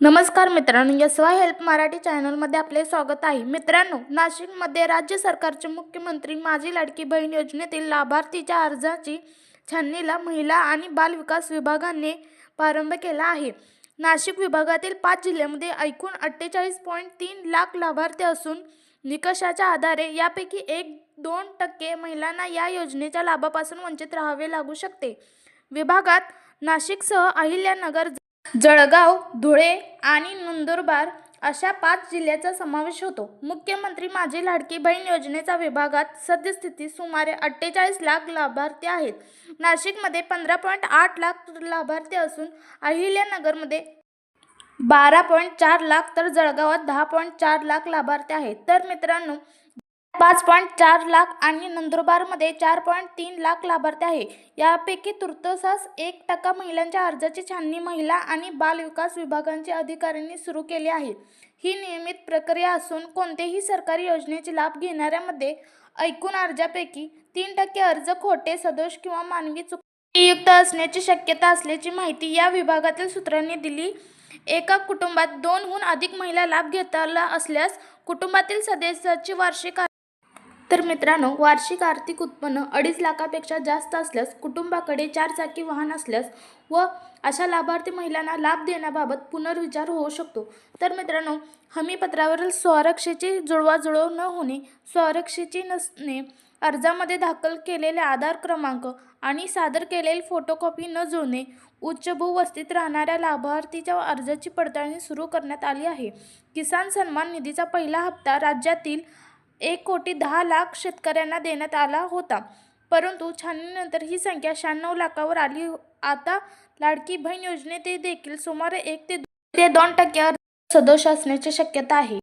नमस्कार मित्रांनो यसवा हेल्प मराठी चॅनलमध्ये आपले स्वागत आहे. मित्रांनो नाशिकमध्ये राज्य सरकारचे मुख्यमंत्री माझी लाडकी बहीण योजनेतील लाभार्थीच्या अर्जाची छाननीला महिला आणि बालविकास विभागाने प्रारंभ केला आहे. नाशिक विभागातील पाच जिल्ह्यामध्ये एकूण अठ्ठेचाळीस पॉईंट तीन लाख लाभार्थी असून निकषाच्या आधारे यापैकी एक दोन टक्के महिलांना या योजनेच्या लाभापासून वंचित राहावे लागू शकते. विभागात नाशिकसह अहिल्यानगर जळगाव धुळे आणि नंदुरबार अशा पाच जिल्ह्याचा समावेश होतो. मुख्यमंत्री माझी लाडकी बहीण योजनेचा विभागात सद्यस्थिती सुमारे अठ्ठेचाळीस लाख लाभार्थी आहेत. नाशिकमध्ये पंधरा पॉईंट आठ लाख लाभार्थी असून अहिल्यानगरमध्ये बारा पॉईंट चार लाख तर जळगावात दहा पॉईंट चार लाख लाभार्थी आहेत. तर मित्रांनो पाच पॉईंट चार लाख आणि नंदुरबारमध्ये चार पॉईंट तीन लाख लाभार्थी आहे. यापैकी तुर्तसास एक टक्का महिलांच्या अर्जाची छाननी महिला आणि बालविकास विभागांच्या अधिकाऱ्यांनी सुरू केली आहे. ही नियमित प्रक्रिया असून कोणत्याही सरकारी योजनेचे लाभ घेणाऱ्यामध्ये ऐकून अर्जापैकी तीन टक्के अर्ज खोटे सदोष किंवा मानवी चुकीयुक्त असण्याची शक्यता असल्याची माहिती या विभागातील सूत्रांनी दिली. एका कुटुंबात दोनहून अधिक महिला लाभ घेताला असल्यास कुटुंबातील सदस्याची वार्षिक तर मित्रांनो वार्षिक आर्थिक उत्पन्न अडीच लाखापेक्षा जास्त असल्यास कुटुंबाकडे चारचाकी वाहन असल्यास व अशा लाभार्थी महिलांना लाभ देण्याबाबत पुनर्विचार होऊ शकतो. तर मित्रांनो हमीपत्रावरील स्वरक्षेची जुळवाजुळव न होणे स्वरक्षेची नसणे अर्जामध्ये दाखल केलेले आधार क्रमांक आणि सादर केलेली फोटोकॉपी न जुळणे उच्चभू वस्तीत राहणाऱ्या लाभार्थीच्या अर्जाची पडताळणी सुरू करण्यात आली आहे. किसान सन्मान निधीचा पहिला हप्ता राज्यातील एक कोटी दहा लाख शेतकऱ्यांना देण्यात आला होता. परंतु छाननीनंतर ही संख्या शहाण्णव लाखावर आली. आता लाडकी बहीण योजनेत देखील सुमारे एक ते ते दोन टक्के सदोष असण्याची शक्यता आहे.